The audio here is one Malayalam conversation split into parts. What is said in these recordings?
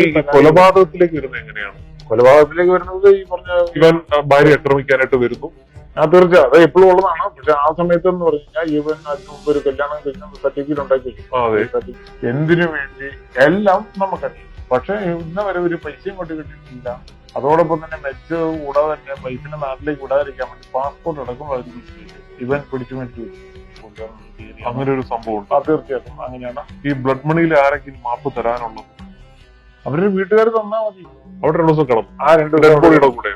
ഈ കൊലപാതകത്തിലേക്ക് വരുന്നത് എങ്ങനെയാണ്? കൊലപാതകത്തിലേക്ക് വരുന്നത് ഈ പറഞ്ഞ ഇവൻ ഭാര്യ ആക്രമിക്കാനായിട്ട് വരുന്നു. ആ തീർച്ചയായും. അത് എപ്പോഴും ഉള്ളതാണ്. പക്ഷെ ആ സമയത്ത് എന്ന് പറഞ്ഞു കഴിഞ്ഞാൽ ഇവൻ അതിന് മുമ്പ് ഒരു കല്യാണം കഴിഞ്ഞ സർട്ടിഫിക്കറ്റ് ഉണ്ടാക്കി വെച്ചു. എന്തിനു വേണ്ടി? എല്ലാം നമുക്കറിയാം. പക്ഷെ ഇന്ന് വരെ ഒരു പൈസയും കൊണ്ട് കിട്ടിയിട്ടില്ല. അതോടൊപ്പം തന്നെ മെച്ച് കൂടാതെ തന്നെ വൈഫിനെ നാട്ടിലേക്ക് വിടാതിരിക്കാൻ വേണ്ടി പാസ്പോർട്ട് അടക്കം അവർ ഇവൻ പിടിച്ചു മേടിച്ചു അങ്ങനെ ഒരു സംഭവം ഉണ്ട്. ആ തീർച്ചയായിട്ടും. അങ്ങനെയാണ്. ഈ ബ്ലഡ് മണിയിൽ ആരെങ്കിലും മാപ്പ് തരാനുള്ളത്? അവരുടെ വീട്ടുകാർ തന്നാ മതി. അവിടെ രണ്ടു ദിവസം കിടന്നു. ആ രണ്ട് ഡെഡ് ബോഡിയുടെ കൂടെ.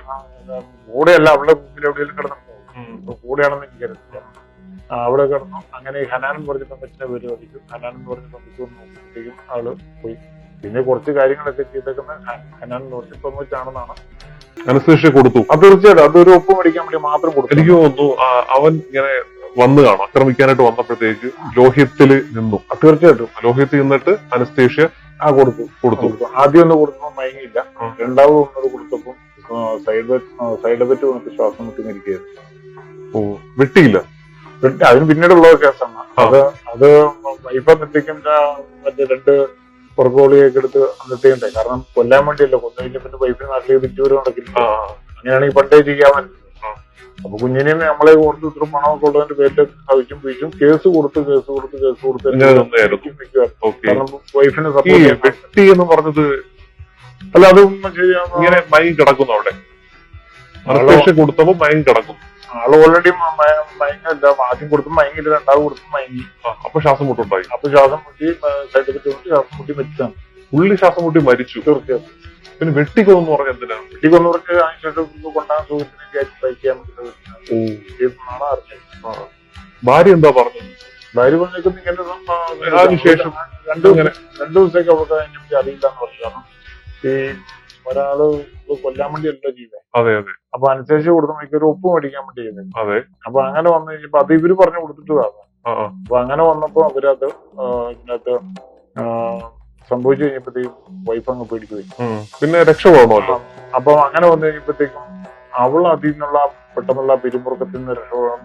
കൂടെയല്ല അവളുടെ മുമ്പിൽ എവിടെയെങ്കിലും കിടന്നിട്ടുണ്ടാവും കൂടെയാണെന്ന് എനിക്ക് കരുതില്ല അവിടെ കിടന്നു. അങ്ങനെ എന്ന് പറഞ്ഞ പെൺകൊച്ചിനെ പേര് വധിക്കും ഹനാൻ എന്ന് പറഞ്ഞ പെൺകൊച്ചു നോക്കുമ്പോഴത്തേക്കും ആൾ പോയി. പിന്നെ കുറച്ച് കാര്യങ്ങളൊക്കെ ചെയ്തേക്കുന്ന ഹ- ഹനാൻ എന്ന് പറഞ്ഞ പെൺകൊച്ചാണെന്നാണ് അനുസരിച്ച് കൊടുത്തു. അത് തീർച്ചയായിട്ടും. അതൊരു ഒപ്പ് മേടിക്കാൻ വേണ്ടി മാത്രം കൊടുത്തു. എനിക്ക് തോന്നുന്നു അവൻ ഇങ്ങനെ വന്നു കാണും. ആക്രമിക്കാനായിട്ട് വന്നപ്പോഴത്തേക്ക് ലോഹ്യത്തിൽ നിന്നു. തീർച്ചയായിട്ടും. ലോഹ്യത്തിൽ നിന്നിട്ട് അനസ്തേഷ്യ ആ കൊടുത്തു. കൊടുത്തു. ആദ്യം ഒന്ന് കൊടുത്തപ്പോൾ മയങ്ങിയില്ല. രണ്ടാമത് ഒന്നത് കൊടുത്തപ്പോൾ സൈഡ് സൈഡ് എഫക്റ്റ് വന്നിട്ട് ശ്വാസം മുട്ടി നിൽക്കുകയായിരുന്നു ഓ വെട്ടിയില്ല? അതിന് പിന്നീടുള്ള കേസാണ്. അത് അത് വൈഫ് എന്നിട്ടേക്കും മറ്റേ രണ്ട് പുറകോളിയൊക്കെ എടുത്ത് അന്നിട്ടേണ്ടേ കാരണം കൊല്ലാൻ വേണ്ടിയല്ല കൊന്നു കഴിഞ്ഞ പിന്നെ വൈഫിന് നാട്ടിലേക്ക് തിരിച്ചു വരും നടക്കില്ല അങ്ങനെയാണെങ്കിൽ പണ്ടേ ചെയ്യാമല്ലോ. അപ്പൊ കുഞ്ഞിനെയും നമ്മളെ കൊടുത്ത് ഇത്ര പണമൊക്കെ ഉള്ളതിന്റെ പേരിൽ സഹിച്ചും പിടിച്ചും കേസ് കൊടുത്ത് കേസ് കൊടുത്ത് കേസ് കൊടുത്ത് വൈഫിനെ സപ്പോർട്ട് വെട്ടി എന്ന് പറഞ്ഞത് അല്ല അതൊന്നും ചെയ്യാൻ ഇങ്ങനെ മയം കിടക്കുന്നു അവിടെ. അനസ്തേഷ്യ കൊടുത്തപ്പോ മയം കിടക്കും ആൾ ഓൾറെഡി മയങ്ങല്ല ആദ്യം കൊടുത്തും മയങ്ങില്ല രണ്ടാമത് കൊടുത്തും മയങ്ങി. അപ്പൊ ശ്വാസം മുട്ടുണ്ടായി. അപ്പൊ ശ്വാസം മുട്ടി സൈഡ് എഫക്റ്റ് കൊണ്ട് ശ്വാസം മുട്ടി മരിച്ചതാണ്. ഉള്ളി ശ്വാസം മുട്ടി മരിച്ചു. തീർച്ചയായും. പിന്നെ വെട്ടിക്കൊന്നു പറഞ്ഞ എന്തിനാണ് വെട്ടിക്കൊന്നവർക്ക് അതിനുശേഷം കൊണ്ടാൻ സുഖത്തിന് കയറ്റി ബൈക്ക് എന്നാണ് അറിഞ്ഞത് ആ. ഭാര്യ എന്താ പറഞ്ഞത്? ഭാര്യ പറഞ്ഞേക്കുന്ന ഇങ്ങനെ അതിനുശേഷം രണ്ടു രണ്ടു ദിവസത്തേക്ക് അവർക്ക് അതിനെപ്പറ്റി അറിയില്ല എന്ന് പറഞ്ഞു. കാരണം ഈ ഒരാൾ കൊല്ലാൻ വേണ്ടിയല്ല ചെയ്തത് അതെ അതെ. അപ്പൊ അനുസരിച്ച് കൊടുത്ത ഒരു ഒപ്പ് മേടിക്കാൻ വേണ്ടി ചെയ്തത് അതെ. അപ്പൊ അങ്ങനെ വന്നു കഴിഞ്ഞപ്പോ അത് ഇവർ പറഞ്ഞു കൊടുത്തിട്ടതാണ്. അപ്പൊ അങ്ങനെ വന്നപ്പോ അവരത് ഇതിനകത്ത് സംഭവിച്ചു കഴിഞ്ഞപ്പോഴത്തേക്കും വൈഫ് അങ്ങ് പേടിച്ചു പോയി പിന്നെ പിന്നെ രക്ഷപ്പെടണമല്ലോ അപ്പൊ അങ്ങനെ വന്നു കഴിഞ്ഞപ്പോഴത്തേക്കും അവൾ അതിൽ നിന്നുള്ള പെട്ടെന്നുള്ള പിരിമുറുക്കത്തിൽ നിന്ന് രക്ഷപ്പെടാൻ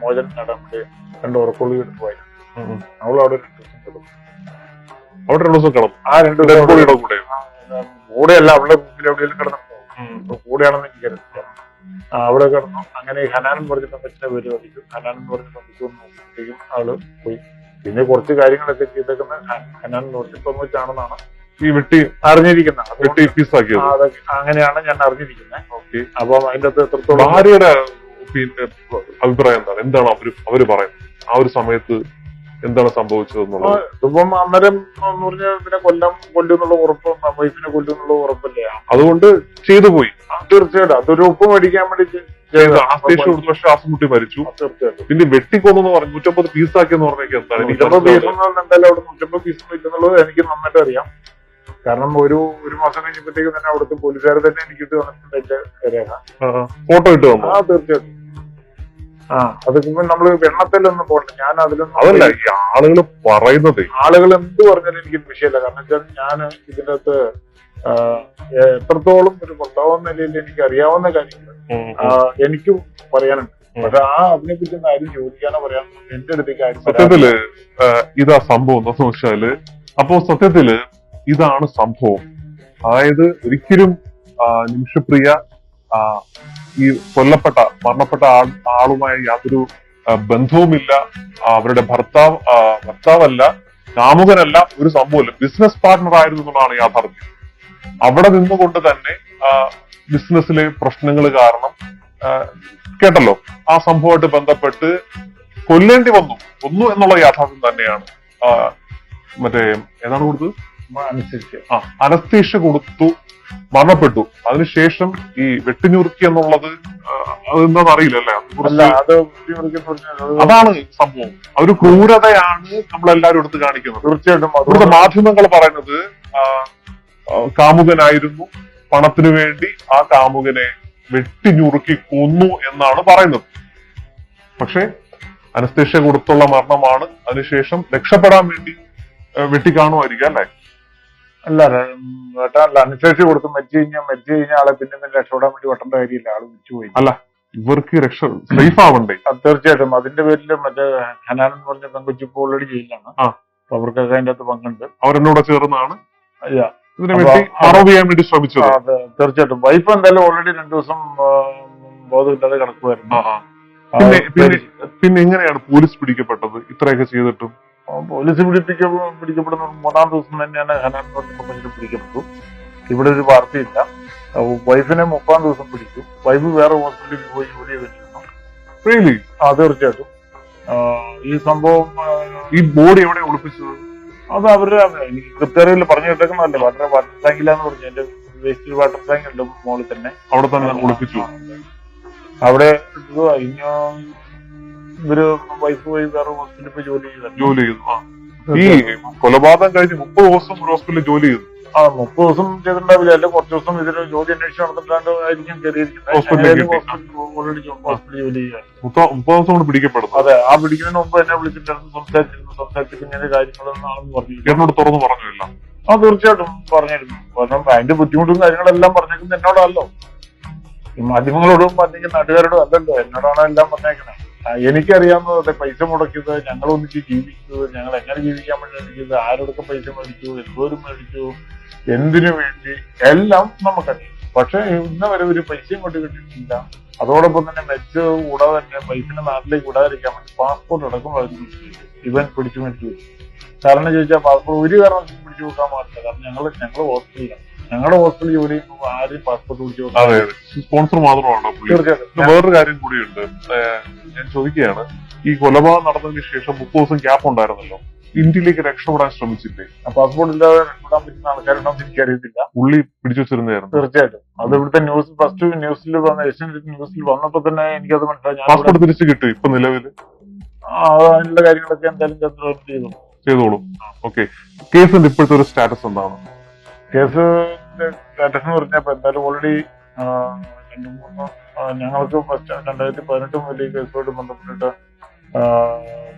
മോചനം നേടാൻ വേണ്ടി രണ്ട് ഉറക്കുള്ളി എടുത്ത് പോയി. അവൾ അവിടെ രണ്ട് ദിവസം കിടന്നു. അവിടെ രണ്ടു ദിവസം കിടന്നു. ആ രണ്ട് ദിവസം കൂടെ കൂടെയല്ല അവളുടെ മുമ്പിൽ എവിടെയെങ്കിലും കിടന്നു. കൂടെയാണെന്ന് എനിക്കറിയില്ല ആ, അവിടെ കിടന്നു. അങ്ങനെ ഹനാൻ എന്ന് പറഞ്ഞ പെൺകൊച്ചിനെ പേര് വധിച്ചു ഹനാൻ പറഞ്ഞിട്ട് പറഞ്ഞ പെൺകൊച്ചു നോക്കുമ്പോഴത്തേക്കും അവൾ പോയി. പിന്നെ കുറച്ച് കാര്യങ്ങളൊക്കെ ചെയ്തേക്കുന്ന ഹനാൻ നൂറ്റി തൊണ്ണൂറ്റാണെന്നാണ് ഈ വെട്ടി അറിഞ്ഞിരിക്കുന്ന വെട്ടി പീസാക്കിയത് അങ്ങനെയാണ് ഞാൻ അറിഞ്ഞിരിക്കുന്നത്. ഓക്കെ. അപ്പം അതിന്റെ അകത്ത് എത്രത്തോളം ഭാര്യയുടെ പിന്നെ അഭിപ്രായം എന്താണ്? എന്താണ് അവർ അവർ പറയുന്നത്? ആ ഒരു സമയത്ത് എന്താണ് സംഭവിച്ചതെന്നുള്ളത്? ഇപ്പം അന്നേരം എന്ന് പറഞ്ഞാൽ പിന്നെ കൊല്ലം കൊല്ലുന്നുള്ള ഉറപ്പ് വൈഫിനെ കൊല്ലുന്നുള്ള ഉറപ്പല്ലേ? അതുകൊണ്ട് ചെയ്തു പോയി. തീർച്ചയായിട്ടും. അതൊരു ഉപ്പ് മേടിക്കാൻ വേണ്ടി അനസ്തേഷ്യ കൊടുത്ത ശ്വാസം മുട്ടി മരിച്ചു. തീർച്ചയായിട്ടും. പിന്നെ വെട്ടിക്കൊന്നു പറഞ്ഞു നൂറ്റമ്പത് പീസാക്കിയെന്ന് പറഞ്ഞേക്ക് എന്താണ്? നൂറ്റമ്പത് പീസ്. എന്തായാലും അവിടെ നൂറ്റമ്പത് പീസ് ഇല്ലെന്നുള്ളത് എനിക്ക് നന്നായിട്ട് അറിയാം. കാരണം ഒരു ഒരു മാസം കഴിഞ്ഞപ്പോഴത്തേക്കും തന്നെ അവിടുത്തെ പോലീസുകാർ തന്നെ എനിക്ക് ഇട്ട് തന്നിട്ടുണ്ട് എന്റെ രേഖ. ഫോട്ടോ ഇട്ട് തന്നു? ആ തീർച്ചയായിട്ടും. ആ. അത് നമ്മൾ നമ്മൾ വെള്ളത്തിലൊന്നും പോകണ്ട ഞാൻ അതിലൊന്നും അതല്ല ഈ ആളുകൾ പറയുന്നത്. ആളുകൾ എന്ത് പറഞ്ഞാലും എനിക്ക് വിഷയമല്ല. കാരണം വെച്ചാൽ ഞാൻ ഇതിനകത്ത് എത്രത്തോളം ഒരു ഭർത്താവെന്ന നിലയിൽ എനിക്ക് അറിയാവുന്ന കാര്യങ്ങൾ എനിക്കും പറയാനുണ്ട്. പക്ഷെ ആ അതിനെ കുറിച്ച് ആരും ചോദിക്കാനോ പറയാനോ എന്റെ അടുത്തേക്ക് ആരും സത്യത്തിൽ ഇതാ സംഭവം എന്താ വെച്ചാൽ അപ്പോ സത്യത്തിൽ ഇതാണ് സംഭവം. അതായത് ഒരിക്കലും നിമിഷപ്രിയ ഈ കൊല്ലപ്പെട്ട മരണപ്പെട്ട ആൾ ആളുമായി യാതൊരു ബന്ധവുമില്ല. അവരുടെ ഭർത്താവ് ഭർത്താവല്ല കാമുകനല്ല ഒരു സംഭവമില്ല. ബിസിനസ് പാർട്ണർ ആയിരുന്നു എന്നുള്ളതാണ് യാഥാർത്ഥ്യം. അവിടെ നിന്നുകൊണ്ട് തന്നെ ബിസിനസ്സിലെ പ്രശ്നങ്ങൾ കാരണം കേട്ടല്ലോ ആ സംഭവമായിട്ട് ബന്ധപ്പെട്ട് കൊല്ലേണ്ടി വന്നു. ഒന്നു എന്നുള്ള യാഥാർത്ഥ്യം തന്നെയാണ്. മറ്റേ ഏതാണ് കൊടുത്തത്? ആ അനസ്തീഷ കൊടുത്തു മരണപ്പെട്ടു. അതിനുശേഷം ഈ വെട്ടിഞ്ഞുറുക്കി എന്നുള്ളത് ആ, അതെന്താന്ന് അറിയില്ല അല്ലേ? അതാണ് സംഭവം. ആ ഒരു ക്രൂരതയാണ് നമ്മളെല്ലാവരും എടുത്ത് കാണിക്കുന്നത്. തീർച്ചയായിട്ടും ഇവിടുത്തെ മാധ്യമങ്ങൾ പറയുന്നത് കാമുകനായിരുന്നു. പണത്തിനു വേണ്ടി ആ കാമുകനെ വെട്ടിഞ്ഞുറുക്കി കൊന്നു എന്നാണ് പറയുന്നത്. പക്ഷേ അനസ്തേഷ്യ കൊടുത്തുള്ള മരണമാണ്. അതിനുശേഷം രക്ഷപ്പെടാൻ വേണ്ടി വെട്ടിക്കാണുമായിരിക്കും അല്ലെ? അല്ല അല്ല അനുസരിച്ച് കൊടുത്ത് മരിച്ചു കഴിഞ്ഞാൽ മരിച്ചു കഴിഞ്ഞാൽ ആളെ പിന്നെ പിന്നെ രക്ഷപ്പെടാൻ വേണ്ടി വെട്ടേണ്ട കാര്യമില്ല ആൾ മരിച്ചു പോയി. ഇവർക്ക് രക്ഷ സേഫ് ആവണ്ടേ? തീർച്ചയായിട്ടും. അതിന്റെ പേരിൽ മറ്റേ ഹനാൻ എന്ന് പറഞ്ഞ പെങ്കൊച്ചു ഇപ്പോൾ ഓൾറെഡി ജയിലാണ്. അപ്പൊ അവർക്കൊക്കെ അതിന്റെ അകത്ത് പങ്കുണ്ട്. അവരെന്നോട് ചേർന്നാണ്? അയ്യ, ഇതിനു വേണ്ടി ചെയ്യാൻ വേണ്ടി ശ്രമിച്ചത്. തീർച്ചയായിട്ടും. വൈഫ് എന്തായാലും ഓൾറെഡി രണ്ടു ദിവസം ബോധമില്ലാതെ കിടക്കുമായിരുന്നു പിന്നെ പിന്നെ പിന്നെ എങ്ങനെയാണ് പോലീസ് പിടിക്കപ്പെട്ടത്? ഇത്രയൊക്കെ ചെയ്തിട്ടും? പോലീസ് പിടിപ്പിക്ക പിടിക്കപ്പെടുന്ന മൂന്നാം ദിവസം തന്നെയാണ് ഹനാൻ പെൺകുട്ടി പിടിക്കപ്പെട്ടു. ഇവിടെ ഒരു വാർത്തയില്ല. വൈഫിനെ മുപ്പാം ദിവസം പിടിച്ചു. വൈഫ് വേറെ ഹോസ്പിറ്റലിൽ പോയി ജോലി വെച്ചിരുന്നു ആ തീർച്ചയായിട്ടും. ഈ സംഭവം ഈ ബോഡി എവിടെ ഒളിപ്പിച്ചത്? അത് അവരുടെ എനിക്ക് കൃത്യറിയിൽ പറഞ്ഞു കേട്ടേക്കുന്നതല്ലേ? വാട്ടർ വാട്ടർ ടാങ്കിലാന്ന് പറഞ്ഞു. എന്റെ വേസ്റ്റ് വാട്ടർ ടാങ്ക് ഉണ്ട് മോളിൽ തന്നെ. അവിടെ തന്നെ കുളിപ്പിച്ചു അവിടെ. ഇനി ഇവർ വൈഫ് പോയി വേറെ ഹോസ്പിറ്റലിൽ പോയി ജോലി ചെയ്തു. ജോലി ചെയ്തു. ഈ കൊലപാതകം കഴിഞ്ഞ് മുപ്പത് ദിവസം ഒരു ഹോസ്പിറ്റലിൽ ജോലി ചെയ്തു. ആ മുപ്പത് ദിവസം ചെയ്തിട്ടുണ്ടാവില്ല. അല്ലെ കുറച്ച് ദിവസം ഇതിന് ജോലി അന്വേഷിച്ച് നടന്നിട്ടാണ്ട് ആയിരിക്കും കയറിയിരിക്കുന്നത്. ജോലി മുപ്പത് ദിവസം കൊണ്ട് പിടിക്കപ്പെടുന്നു. അതെ ആ പിടിക്കുന്നതിന് മുമ്പ് എന്നെ വിളിച്ചിട്ടായിരുന്നു സംസാരിച്ചിരുന്നു. സംസാരിച്ചിട്ട് ഇങ്ങനെ കാര്യങ്ങളെന്നാണെന്ന് പറഞ്ഞു എന്നോട് തുറന്നു പറഞ്ഞില്ല. ആ തീർച്ചയായിട്ടും പറഞ്ഞിരുന്നു. കാരണം അതിന്റെ ബുദ്ധിമുട്ടും കാര്യങ്ങളെല്ലാം പറഞ്ഞേക്കുന്നത് എന്നോടല്ലോ. ഈ മാധ്യമങ്ങളോടും അല്ലെങ്കിൽ നാട്ടുകാരോടും അല്ലല്ലോ. എന്നോടാണ് എല്ലാം പറഞ്ഞേക്കണേ. എനിക്കറിയാവുന്നത് അതെ പൈസ മുടക്കിയത് ഞങ്ങൾ ഒന്നിച്ച് ജീവിച്ചത് ഞങ്ങൾ എങ്ങനെ ജീവിക്കാൻ വേണ്ടി മേടിക്കുന്നത് ആരോടൊക്കെ പൈസ മേടിച്ചു എന്തോരം മേടിച്ചു എന്തിനു വേണ്ടി? എല്ലാം നമുക്കറിയാം. പക്ഷെ ഇന്ന വരെ ഒരു പൈസ ഇങ്ങോട്ട് കിട്ടിയിട്ടില്ല. അതോടൊപ്പം തന്നെ മെച്ച കൂടാതെ തന്നെ പൈസയുടെ നാട്ടിലേക്ക് വിടാതിരിക്കാൻ വേണ്ടി പാസ്പോർട്ട് അടക്കം ഇവൻ പിടിച്ചു മേടിച്ചു. കാരണം ചോദിച്ചാൽ പാസ്പോർട്ട് ഒരു കാരണം പിടിച്ചു കൊടുക്കാൻ പാടില്ല. കാരണം ഞങ്ങൾ ഞങ്ങൾ ഹോസ്റ്റലിലാണ് ഞങ്ങളുടെ ഹോസ്റ്റലിൽ ജോലി ചെയ്യുമ്പോൾ ആരും പാസ്പോർട്ട് പിടിച്ചു അതെ സ്പോൺസർ മാത്രമാണോ. തീർച്ചയായിട്ടും. വേറൊരു കാര്യം കൂടിയുണ്ട്. ഞാൻ ചോദിക്കുകയാണ്. ഈ കൊലപാതകം നടന്നതിന് ശേഷം മുപ്പത് ദിവസം ഗ്യാപ്പ് ഉണ്ടായിരുന്നല്ലോ. ഇന്ത്യയിലേക്ക് രക്ഷപ്പെടാൻ ശ്രമിച്ചില്ലേ? പാസ്പോർട്ട് ഇല്ലാതെ രക്ഷപ്പെടാൻ പറ്റുന്ന ആൾക്കാരുണ്ടോന്ന് എനിക്കറിയത്തില്ല. പുള്ളി പിടിച്ചു വെച്ചിരുന്നായിരുന്നു തീർച്ചയായിട്ടും. അത് ഇവിടുത്തെ ന്യൂസ് ഫസ്റ്റ് ന്യൂസിൽ വന്ന ഏഷ്യൻ ന്യൂസിൽ വന്നപ്പോ തന്നെ എനിക്കത് മനസ്സിലായി. പാസ്പോർട്ട് തിരിച്ചു കിട്ടും ഇപ്പൊ നിലവിൽ അതിനുള്ള കാര്യങ്ങളൊക്കെ എന്തായാലും ചെയ്തു ചെയ്തോളൂ. ഓക്കെ കേസിന്റെ ഇപ്പോഴത്തെ ഒരു സ്റ്റാറ്റസ് എന്താണ്? കേസ് സ്റ്റാറ്റസ് എന്ന് പറഞ്ഞപ്പോ എന്തായാലും ഓൾറെഡി രണ്ട് മൂന്ന് ഞങ്ങൾക്ക് ഫസ്റ്റ് രണ്ടായിരത്തി പതിനെട്ട് മുതൽ ഈ കേസുമായിട്ട് ബന്ധപ്പെട്ടിട്ട്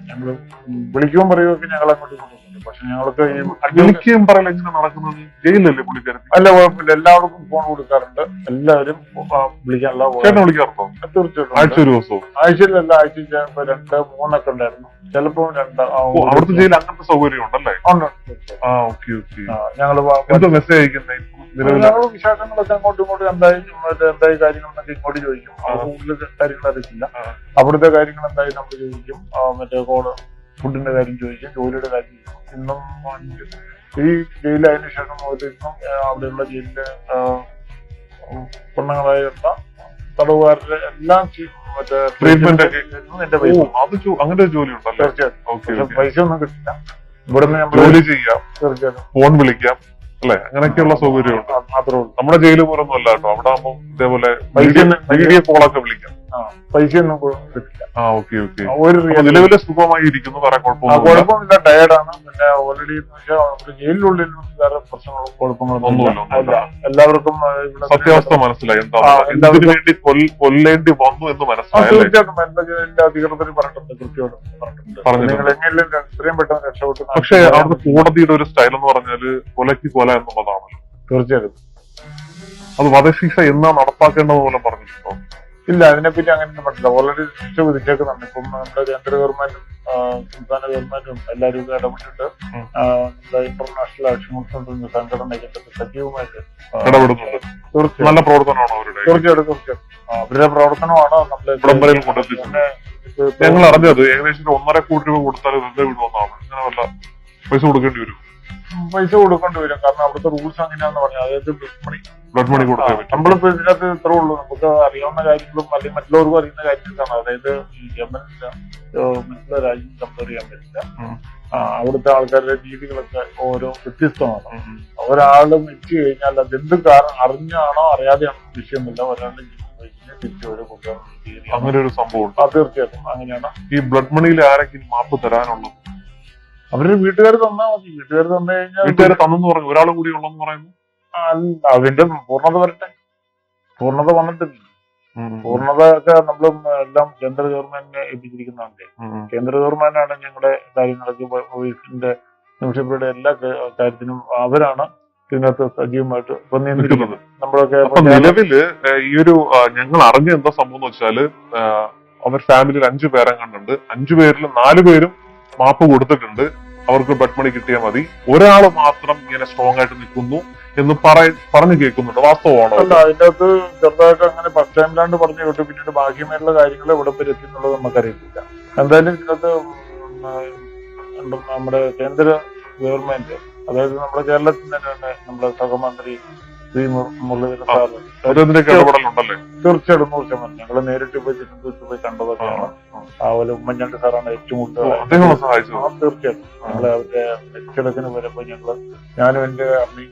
ഞങ്ങൾ വിളിക്കുകയും പറയുകയൊക്കെ ഞങ്ങൾ അങ്ങോട്ട് കൊണ്ടുപോകുന്നുണ്ട് പക്ഷെ ഞങ്ങൾക്ക് ഈ വിളിക്കുകയും പറയല എങ്ങനെ നടക്കുന്നത് ജയിലല്ലേ പുള്ളിക്കാരൻ? അല്ല കുഴപ്പമില്ല. എല്ലാവർക്കും ഫോൺ കൊടുക്കാറുണ്ട്. എല്ലാവരും വിളിക്കാനുള്ള ചേട്ടൻ വിളിക്കാറുണ്ടോ? തീർച്ചയായിട്ടും ആഴ്ച ഒരു ദിവസവും? ആഴ്ചയിലല്ല ആഴ്ച രണ്ട് മൂന്നൊക്കെ ഉണ്ടായിരുന്നു. ചിലപ്പോ രണ്ട് അവിടുത്തെ ജയിൽ അങ്ങനത്തെ സൗകര്യം ഉണ്ടല്ലേ? ഉണ്ട്, എന്താ മെസ്സേജ് അയക്കുന്നത് ഞങ്ങൾ വിശേഷങ്ങളൊക്കെ അങ്ങോട്ടും ഇങ്ങോട്ടും എന്തായി മറ്റേ എന്തായി കാര്യങ്ങളെന്നൊക്കെ ഇങ്ങോട്ട് ചോദിക്കും. കൂടുതൽ കാര്യങ്ങൾ അറിയില്ല അവിടുത്തെ കാര്യങ്ങൾ എന്തായി നമ്മൾ ചോദിക്കും. മറ്റേ കോൾ ഫുഡിന്റെ കാര്യം ചോദിക്കും ജോലിയുടെ കാര്യം ചോദിക്കും. ഇന്നും ഈ ജയിലായതിനു ശേഷം മുതൽ ഇന്നും അവിടെയുള്ള ജയിലിലെ ആ, പെണ്ണുങ്ങളായുള്ള തടവുകാരുടെ എല്ലാം മറ്റേ ട്രീറ്റ്മെന്റ് ഒക്കെ. എന്റെ പൈസ. അങ്ങനെ ജോലി ഉണ്ടല്ലോ തീർച്ചയായിട്ടും. പൈസ ഒന്നും കിട്ടില്ല. ഇവിടുന്ന് നമ്മൾ ജോലി ചെയ്യാം. തീർച്ചയായിട്ടും. ഫോൺ വിളിക്കാം. അല്ലെ? അങ്ങനെയൊക്കെയുള്ള സൗകര്യമുണ്ട്. നമ്മുടെ ജയിൽ പോലൊന്നും അല്ല കേട്ടോ. അവിടെ ആകുമ്പോൾ ഇതേപോലെ വീഡിയോ കോളൊക്കെ വിളിക്കാം. പൈസയൊന്നും ആ ഓക്കെ ഓക്കെ. ഒരു റിയൽ നിലവിലെ സുഖമായി ഇരിക്കുന്നു പറയാൻ കുഴപ്പമില്ല ടയർഡാണ് പിന്നെ ഓൾറെഡി ജയിലിനുള്ളിൽ വേറെ പ്രശ്നങ്ങളും കുഴപ്പങ്ങളൊന്നും എല്ലാവർക്കും സത്യാവസ്ഥ മനസ്സിലായി എന്താ വേണ്ടി കൊല്ലേണ്ടി വന്നു എന്ന് മനസ്സിലായി അല്ലേ? തീർച്ചയായിട്ടും. എന്റെ ജയിലിന്റെ അധികൃതർ പറഞ്ഞിട്ടുണ്ട് കൃത്യമായിട്ട് പറഞ്ഞിട്ടുണ്ട്. പറഞ്ഞിട്ടുണ്ട്. നിങ്ങൾ എങ്ങനെയും എത്രയും പെട്ടെന്ന് രക്ഷപ്പെട്ടു പക്ഷെ അവിടുത്തെ കോടതിയുടെ ഒരു സ്റ്റൈൽ എന്ന് പറഞ്ഞാൽ കൊലയ്ക്ക് കൊല എന്നുള്ളതാണ് തീർച്ചയായിട്ടും. അത് വധശിക്ഷ എന്നാ നടപ്പാക്കേണ്ടത് പോലെ പറഞ്ഞിട്ടുണ്ടോ? ഇല്ല അതിനെപ്പറ്റി അങ്ങനെ അങ്ങനെയൊന്നും പറ്റില്ല ഓൾറെഡി ശിക്ഷ വിധിച്ചേക്കുന്നുണ്ട് ഇപ്പം നമ്മുടെ കേന്ദ്ര ഗവൺമെന്റും സംസ്ഥാന ഗവൺമെന്റും എല്ലാവരും ഇടപെട്ടിട്ട് നമ്മുടെ ഇന്റർനാഷണൽ ആക്ഷൻ ഫോഴ്സ് സംഘടനയ്ക്ക് സജീവമായിട്ട് ആ, ഇടപെടുന്നുണ്ട്. തീർച്ചയായും. നല്ല പ്രവർത്തനമാണോ അവരുടെ തീർച്ചയായിട്ടും തീർച്ചയായും അവരുടെ പ്രവർത്തനമാണ് നമ്മളെ ഞങ്ങൾ അറിഞ്ഞത് ഏകദേശം ഒന്നര കോടി രൂപ കൊടുത്താൽ വെറുതെ വിടുമെന്നാണ് അങ്ങനെ വല്ല പൈസ കൊടുക്കേണ്ടി വരും. പൈസ കൊടുക്കേണ്ടി വരും. കാരണം അവിടുത്തെ റൂൾസ് അങ്ങനെയാണെന്ന് പറഞ്ഞാൽ അതായത് ബ്ലഡ് മണി ബ്ലഡ് മണി കൊടുക്കാൻ പറ്റും. നമ്മളിപ്പോ ഇതിനകത്ത് ഇത്രേ ഉള്ളൂ. നമുക്ക് അറിയാവുന്ന കാര്യങ്ങളും അല്ലെങ്കിൽ മറ്റുള്ളവർക്കും അറിയുന്ന കാര്യങ്ങളാണ് അതായത് ഈ യമൻ മറ്റുള്ള രാജ്യം കമ്പയർ ചെയ്യാൻ പറ്റില്ല. അവിടുത്തെ ആൾക്കാരുടെ രീതികളൊക്കെ ഓരോ വ്യത്യസ്തമാണ്. ഒരാൾ മരിച്ചു കഴിഞ്ഞാൽ അതെന്ത് കാരണം അറിഞ്ഞാണോ അറിയാതെയാണോ വിഷയമില്ല. ഒരാളുടെ അങ്ങനെ ഒരു സംഭവം ഉണ്ട്. തീർച്ചയായിട്ടും. അങ്ങനെയാണ്. ഈ ബ്ലഡ് മണിയിൽ ആരെങ്കിലും മാപ്പ് തരാനുള്ളത് അവരുടെ വീട്ടുകാർ തന്നാ മതി. വീട്ടുകാർ തന്നു കഴിഞ്ഞാൽ വീട്ടുകാർ തന്നെന്ന് പറഞ്ഞു. ഒരാൾ കൂടി ഉള്ളെന്ന് പറയുന്നു. അതിന്റെ പൂർണത വരട്ടെ. പൂർണത വന്നിട്ടില്ല. പൂർണത ഒക്കെ നമ്മളും എല്ലാം കേന്ദ്ര ഗവൺമെന്റിനെ ഉം. കേന്ദ്ര ഗവൺമെന്റാണ് ഞങ്ങളുടെ കാര്യങ്ങളൊക്കെ ഓഫീസിന്റെ നിമിഷങ്ങളുടെ എല്ലാ കാര്യത്തിനും അവരാണ് ഇതിനകത്ത് സജീവമായിട്ട് ഇപ്പൊ നിയന്ത്രിക്കുന്നത് നമ്മളൊക്കെ നിലവിൽ ഈ ഒരു ഞങ്ങൾ അറിഞ്ഞ എന്താ സംഭവം എന്ന് വെച്ചാൽ അവർ ഫാമിലിയിൽ അഞ്ചു പേരെ കണ്ടുണ്ട് അഞ്ചു പേരിൽ നാലു പേരും മാപ്പ് കൊടുത്തിട്ടുണ്ട്. അവർക്ക് ബെഡ് മണി കിട്ടിയാൽ മതി. ഒരാൾ മാത്രം ഇങ്ങനെ സ്ട്രോങ് ആയിട്ട് നിൽക്കുന്നു എന്ന് പറയ പറഞ്ഞു കേൾക്കുന്നുണ്ട്. വാസ്തവമാണോ അല്ല അതിന്റെ അകത്ത് ചെറുതായിട്ട് അങ്ങനെ ഫസ്റ്റ് ടൈമിലാണ്ട് പറഞ്ഞു കേട്ടു. പിന്നീട് ബാക്കിയുമായിട്ടുള്ള കാര്യങ്ങൾ എവിടെ വരെ എത്തി എന്നുള്ളത് നമുക്കറിയത്തില്ല. എന്തായാലും ഇതിനകത്ത് നമ്മുടെ കേന്ദ്ര ഗവൺമെന്റ് അതായത് നമ്മുടെ കേരളത്തിൽ തന്നെ നമ്മുടെ സഹമന്ത്രി ശ്രീ മുരളീധരൻ സാറ് തീർച്ചയായിട്ടും നൂറ് ശതമാനം. ഞങ്ങൾ നേരിട്ട് പോയി തിരുവനന്തപുരത്ത് പോയി കണ്ടതൊക്കെയാണ്. അതുപോലെ ഉമ്മൻചാണ്ടി സാറാണ് ഏറ്റവും കൂടുതൽ തീർച്ചയായിട്ടും. ഞങ്ങൾ അവരുടെ നെച്ചടക്കിന് വരുമ്പോ ഞങ്ങൾ ഞാനും എന്റെ അമ്മയും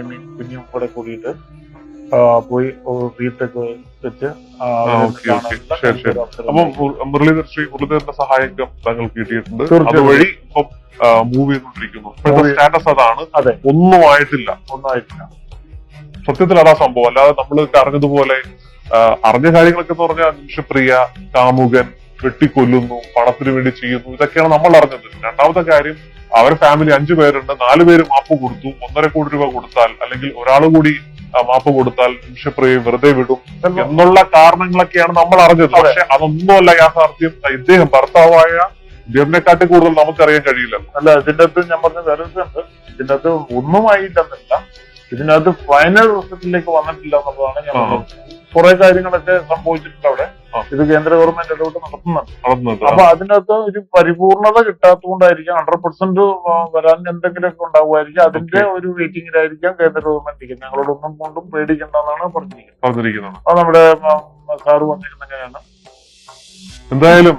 അമ്മയും കുഞ്ഞും കൂടെ കൂടിയിട്ട് പോയി വീട്ടൊക്കെ വെച്ച് അപ്പം മുരളീധർ ശ്രീ മുരളീധരന്റെ സഹായം താങ്കൾ കിട്ടിയിട്ടുണ്ട്. അതുവഴി ഇപ്പം മൂവ് ചെയ്തുകൊണ്ടിരിക്കുന്നു. സ്റ്റാറ്റസ് അതാണ്. അതെ. ഒന്നും ആയിട്ടില്ല. ഒന്നും ആയിട്ടില്ല. സത്യത്തിൽ അതാ സംഭവം. അല്ലാതെ നമ്മൾ അറിഞ്ഞതുപോലെ അറിഞ്ഞ കാര്യങ്ങളൊക്കെ എന്ന് പറഞ്ഞാൽ നിമിഷപ്രിയ കാമുകൻ വെട്ടിക്കൊല്ലുന്നു പണത്തിന് വേണ്ടി ചെയ്യുന്നു ഇതൊക്കെയാണ് നമ്മൾ അറിഞ്ഞത്. രണ്ടാമത്തെ കാര്യം അവരെ ഫാമിലി അഞ്ചു പേരുണ്ട്. നാലു പേര് മാപ്പ് കൊടുത്തു. ഒന്നര കോടി രൂപ കൊടുത്താൽ അല്ലെങ്കിൽ ഒരാൾ കൂടി മാപ്പ് കൊടുത്താൽ നിമിഷപ്രിയയും വെറുതെ വിടും എന്നുള്ള കാരണങ്ങളൊക്കെയാണ് നമ്മൾ അറിഞ്ഞത്. പക്ഷെ അതൊന്നുമല്ല യാഥാർത്ഥ്യം. ഇദ്ദേഹം ഭർത്താവായ ഇദ്ദേഹത്തിനെക്കാട്ടി കൂടുതൽ നമുക്കറിയാൻ കഴിയില്ല അല്ല ഇതിന്റെ അകത്ത് ഞാൻ പറഞ്ഞ വേറെ ഇതിന്റെ അകത്ത് ഒന്നും ആയില്ലെന്നല്ല. ഇതിനകത്ത് ഫൈനൽ റിസൾട്ടിലേക്ക് വന്നിട്ടില്ല എന്നുള്ളതാണ് ഞാൻ കുറെ കാര്യങ്ങളൊക്കെ സംഭവിച്ചിട്ടുണ്ട് അവിടെ. ഇത് കേന്ദ്ര ഗവൺമെന്റ് ഇടപെട്ട് നടത്തുന്നുണ്ട്. അപ്പൊ അതിനകത്ത് ഒരു പരിപൂർണത കിട്ടാത്തതുകൊണ്ടായിരിക്കാം ഹൺഡ്രഡ് പെർസെന്റ് വരാൻ എന്തെങ്കിലുമൊക്കെ ഉണ്ടാവുമായിരിക്കും. അതിന്റെ ഒരു വെയിറ്റിംഗിലായിരിക്കാം കേന്ദ്ര ഗവൺമെന്റ് ഇരിക്കുന്നത്. ഞങ്ങളോടൊന്നും കൊണ്ടും പേടിക്കണ്ടെന്നാണ് പറഞ്ഞിരിക്കുന്നത്. അത് നമ്മുടെ സാറ് വന്നിരുന്നെങ്ങനെയാണ്. എന്തായാലും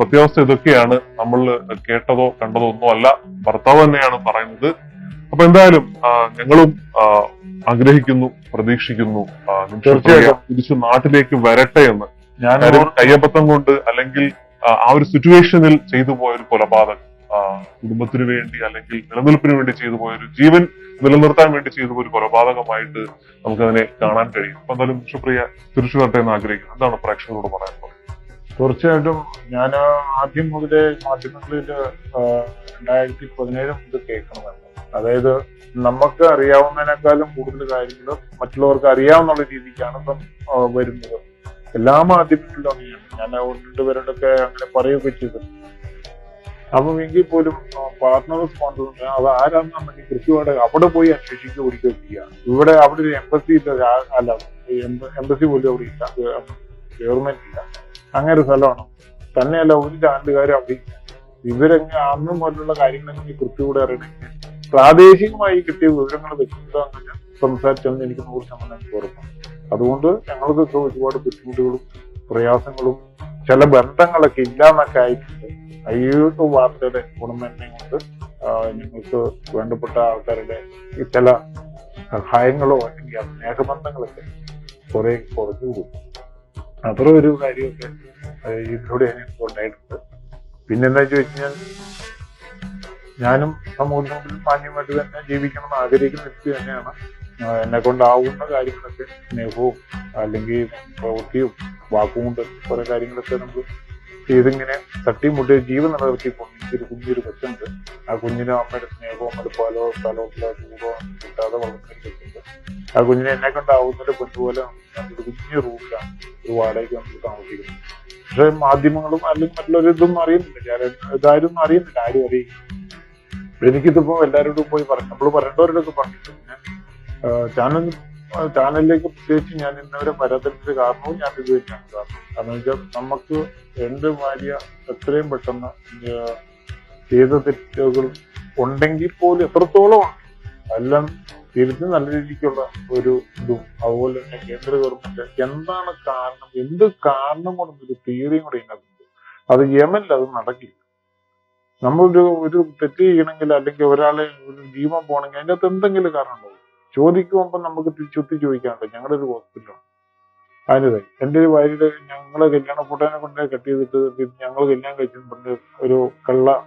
സത്യാവസ്ഥ ഇതൊക്കെയാണ്. നമ്മൾ കേട്ടതോ കണ്ടതോ ഒന്നും അല്ല ഭർത്താവ് തന്നെയാണ് പറയുന്നത്. അപ്പൊ എന്തായാലും ഞങ്ങളും ആഗ്രഹിക്കുന്നു പ്രതീക്ഷിക്കുന്നു തീർച്ചയായിട്ടും. തിരിച്ചു നാട്ടിലേക്ക് വരട്ടെ എന്ന്. ഞാൻ കയ്യബദ്ധം കൊണ്ട് അല്ലെങ്കിൽ ആ, ഒരു സിറ്റുവേഷനിൽ ചെയ്തു പോയ ഒരു കൊലപാതകം കുടുംബത്തിന് വേണ്ടി അല്ലെങ്കിൽ നിലനിൽപ്പിന് വേണ്ടി ചെയ്തു പോയ ഒരു ജീവൻ നിലനിർത്താൻ വേണ്ടി ചെയ്തു പോയ ഒരു കൊലപാതകമായിട്ട് നമുക്കതിനെ കാണാൻ കഴിയും. അപ്പൊ എന്തായാലും വിഷുപ്രിയ തിരിച്ചു വരട്ടെ എന്ന് ആഗ്രഹിക്കുന്നു. എന്താണ് പ്രേക്ഷകരോട് പറയാനുള്ളത്? തീർച്ചയായിട്ടും. ഞാൻ ആദ്യം മുതലേ മാധ്യമങ്ങളിൽ രണ്ടായിരത്തി പതിനേഴ് മുതൽ കേൾക്കണമല്ലോ അതായത് നമുക്ക് അറിയാവുന്നതിനേക്കാളും കൂടുതൽ കാര്യങ്ങൾ മറ്റുള്ളവർക്ക് അറിയാവുന്ന രീതിക്കാണ് ഇപ്പം വരുന്നത്. എല്ലാ മാധ്യമങ്ങളിലും അങ്ങനെയാണ്. ഞാൻ ഒന്ന് പേരോടൊക്കെ അങ്ങനെ പറയുകയൊക്കെ ചെയ്തു. അപ്പം എങ്കിൽ പോലും പാർട്ട്നേഴ്സ് കൊണ്ടുവന്ന് അത് ആരാണെന്നുണ്ടെങ്കിൽ കൃത്യമായിട്ട് അവിടെ പോയി അന്വേഷിക്കുക ഓടിക്കുകയോ ചെയ്യുക ഇവിടെ അവിടെ ഒരു എംബസി ഇല്ല അല്ല എംബസി പോലും അവിടെ ഇല്ല. ഗവൺമെന്റ് ഇല്ല. അങ്ങനെ ഒരു സ്ഥലമാണ്. തന്നെയല്ല ഒരു ചാനലുകാരും അവിടെ ഇല്ല. അന്നും പോലുള്ള കാര്യങ്ങളെങ്ങനെ കൃത്യകൂടെ അറിയണമെങ്കിൽ പ്രാദേശികമായി കിട്ടിയ വിവരങ്ങൾ വെച്ചിട്ട് അങ്ങനെ സംസാരിച്ചെന്ന് എനിക്ക് നൂറ് ശതമാനം ഉറപ്പാണ്. അതുകൊണ്ട് ഞങ്ങൾക്കൊക്കെ ഒരുപാട് ബുദ്ധിമുട്ടുകളും പ്രയാസങ്ങളും ചില ബന്ധങ്ങളൊക്കെ ഇല്ലാന്നൊക്കെ ആയിട്ടുണ്ട്. അയ്യോട്ട് വാർത്തയുടെ ഗുണമേന്മ കൊണ്ട് ഞങ്ങൾക്ക് വേണ്ടപ്പെട്ട ആൾക്കാരുടെ ചില സഹായങ്ങളോ അല്ലെങ്കിൽ സ്നേഹബന്ധങ്ങളൊക്കെ കുറെ കുറഞ്ഞു പോകും. അത്ര ഒരു കാര്യമൊക്കെ ഇതിലൂടെ എനിക്ക് ഉണ്ടായിട്ടുണ്ട്. പിന്നെന്താ ചോദിച്ചു കഴിഞ്ഞാൽ ഞാനും സമൂഹത്തിന് മാന്യമായിട്ട് തന്നെ ജീവിക്കണം എന്ന് ആഗ്രഹിക്കുന്ന വ്യക്തി തന്നെയാണ്. എന്നെ കൊണ്ടാവുന്ന കാര്യങ്ങളൊക്കെ സ്നേഹവും അല്ലെങ്കിൽ പ്രവൃത്തിയും വാക്കുകൊണ്ട് കുറെ കാര്യങ്ങളൊക്കെ നമുക്ക് ചെയ്തിങ്ങനെ തട്ടിമുട്ടി ജീവൻ നിലനിർത്തി കൊണ്ടിരിക്കുന്ന കുഞ്ഞൊരു കൊച്ചുണ്ട്. ആ കുഞ്ഞിന് അമ്മയുടെ സ്നേഹവും അടുപ്പാലോ സ്ഥലമോ ചൂടോ കിട്ടാതെ വളർത്തുന്ന കൊച്ചുണ്ട്. ആ കുഞ്ഞിനെ എന്നെ കൊണ്ടാവുന്നൊരു കൊണ്ടുപോലെ ഒരു കുഞ്ഞു റൂമിലാണ് ഒരു വാടകയ്ക്ക് നമുക്ക് താമസിക്കുന്നത്. പക്ഷെ മാധ്യമങ്ങളും അല്ലെങ്കിൽ മറ്റുള്ളവരിതൊന്നും അറിയുന്നില്ല. ഞാൻ ഇതാരും അറിയുന്നില്ല. ആരും അറിയില്ല. എനിക്കിതിപ്പോ എല്ലാവരോടും പോയി പറഞ്ഞു നമ്മൾ പറയേണ്ടവരോടൊക്കെ പറഞ്ഞിട്ടുണ്ട്. ഞാൻ ചാനൽ ചാനലിലേക്ക് പ്രത്യേകിച്ച് ഞാൻ ഇന്നവരെ വരാത്തതിന്റെ കാരണവും ഞാൻ ഇത് തന്നെയാണ്. കാരണം കാരണം വെച്ചാൽ നമുക്ക് എന്റെ ഭാര്യ എത്രയും പെട്ടെന്ന് ചെയ്ത തെറ്റുകൾ ഉണ്ടെങ്കിൽ പോലും എത്രത്തോളം എല്ലാം തിരിച്ച് നല്ല രീതിക്കുള്ള ഒരു ഇതും അതുപോലെ തന്നെ കേന്ദ്ര ഗവൺമെന്റ് എന്താണ് കാരണം എന്ത് കാരണം കൊണ്ടൊരു തിയറിയും കൂടെ ഇതിനകത്തുണ്ട്. അത് യമനിൽ അത് നടക്കില്ല. നമ്മളൊരു ഒരു തെറ്റ് ചെയ്യണമെങ്കിൽ അല്ലെങ്കിൽ ഒരാളെ ഒരു ജീവൻ പോകണമെങ്കിൽ അതിന്റെ അകത്ത് എന്തെങ്കിലും കാരണം ഉണ്ടാവും. ചോദിക്കുമ്പോൾ നമുക്ക് ചുറ്റി ചോദിക്കാനുണ്ട്. ഞങ്ങളുടെ ഒരു ഹോസ്പിറ്റലാണ് അതിന്റെ എന്റെ ഒരു ഭാര്യയുടെ ഞങ്ങളെ കല്യാണ ഫോട്ടോനെ കൊണ്ട് കട്ട് ചെയ്തിട്ട് ഞങ്ങൾ കല്യാണം കഴിച്ചിട്ടുണ്ട് ഒരു കള്ള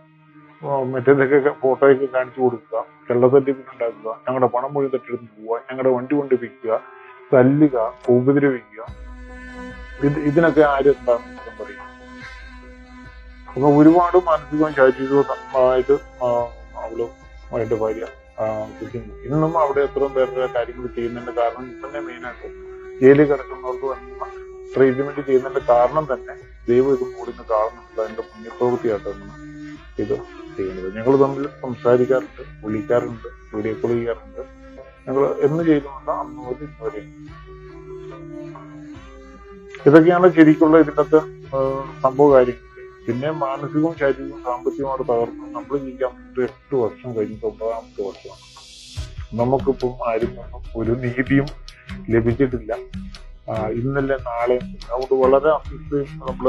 മറ്റേതൊക്കെ ഫോട്ടോയൊക്കെ കാണിച്ചു കൊടുക്കുക. കള്ള സർട്ടിഫിക്കറ്റ് ഉണ്ടാക്കുക. ഞങ്ങളുടെ പണം മുഴുവൻ തട്ടിയെടുത്ത് പോവുക. ഞങ്ങളുടെ വണ്ടി കൊണ്ട് വിൽക്കുക. തല്ലുക. ഉപദ്രവിക്കുക. ഇത് ഇതിനൊക്കെ ആരും എന്താണെന്ന് പറയും അപ്പൊ ഒരുപാട് മാനസികവും ശാരീരികവുമായിട്ട് അവൾ അവളുടെ ഭാര്യ ബുദ്ധിമുട്ടി ഇന്നും അവിടെ എത്രയും പേരുടെ കാര്യങ്ങൾ ചെയ്യുന്നതിന്റെ കാരണം തന്നെ മെയിനായിട്ട് ജയിലിൽ കിടക്കുന്നവർക്ക് വന്ന ട്രീറ്റ്മെന്റ് ചെയ്യുന്നതിന്റെ കാരണം തന്നെ ദൈവം ഇത് മൂടിന്ന് കാണുന്നുണ്ട്. അതിന്റെ പുണ്യപ്രവൃത്തിയായിട്ടാണ് ഇത് ചെയ്യുന്നത്. ഞങ്ങൾ തമ്മിൽ സംസാരിക്കാറുണ്ട് വിളിക്കാറുണ്ട് വീഡിയോ കോൾ ചെയ്യാറുണ്ട്. ഞങ്ങൾ എന്ന് ചെയ്തുകൊണ്ട് അന്ന് ഇന്ന് വരെ. ഇതൊക്കെയാണ് ശരിക്കുള്ള ഇതിനകത്ത് സംഭവ കാര്യങ്ങൾ പിന്നെ മാനസികവും ശാരീരികവും സാമ്പത്തികമായിട്ട് തകർന്ന് നമ്മൾ ജീവിക്കാൻ പറ്റിയ എട്ട് വർഷം കഴിഞ്ഞിട്ട് ഒമ്പതാമത്തെ വർഷമാണ്. നമുക്കിപ്പം ആരും ഒരു നീതിയും ലഭിച്ചിട്ടില്ല. ഇന്നല്ല ഇന്നലെ നാളെ അതുകൊണ്ട് വളരെ അസ്വസ്ഥയും നമ്മൾ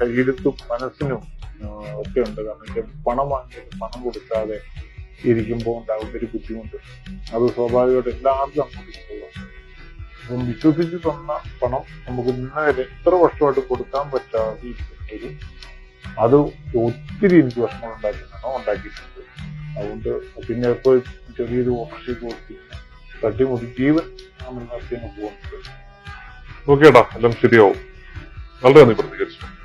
ശരീരത്തും മനസ്സിനും ഒക്കെ ഉണ്ട്. കാരണം പണം വാങ്ങിയിട്ട് പണം കൊടുക്കാതെ ഇരിക്കുമ്പോൾ ഉണ്ടാകുന്ന ഒരു ബുദ്ധിമുട്ട്. അത് സ്വാഭാവികമായിട്ട് എല്ലാവർക്കും അനുഭവിക്കുന്നുള്ളതാണ്. അപ്പം വിശ്വസിച്ച് തന്ന പണം നമുക്ക് ഇന്നലെ എത്ര വർഷമായിട്ട് കൊടുക്കാൻ പറ്റാതെ ഇരിക്കുന്നെങ്കിൽ അത് ഒത്തിരി എനിക്ക് വർഷങ്ങൾ ഉണ്ടാക്കിയിട്ടാണ് ഉണ്ടാക്കിയിട്ടുണ്ട് അതുകൊണ്ട് പിന്നെ ഇപ്പോൾ ചെറിയൊരു ഓഫീസിൽ കൊടുത്തി തട്ടിമുട്ടി ജീവൻ നമ്മൾ നടത്തിയാണ് പോകുന്നത്. ഓക്കേടാ എല്ലാം ശരിയാവും. വളരെ നന്ദി പ്രതികരിച്ചു.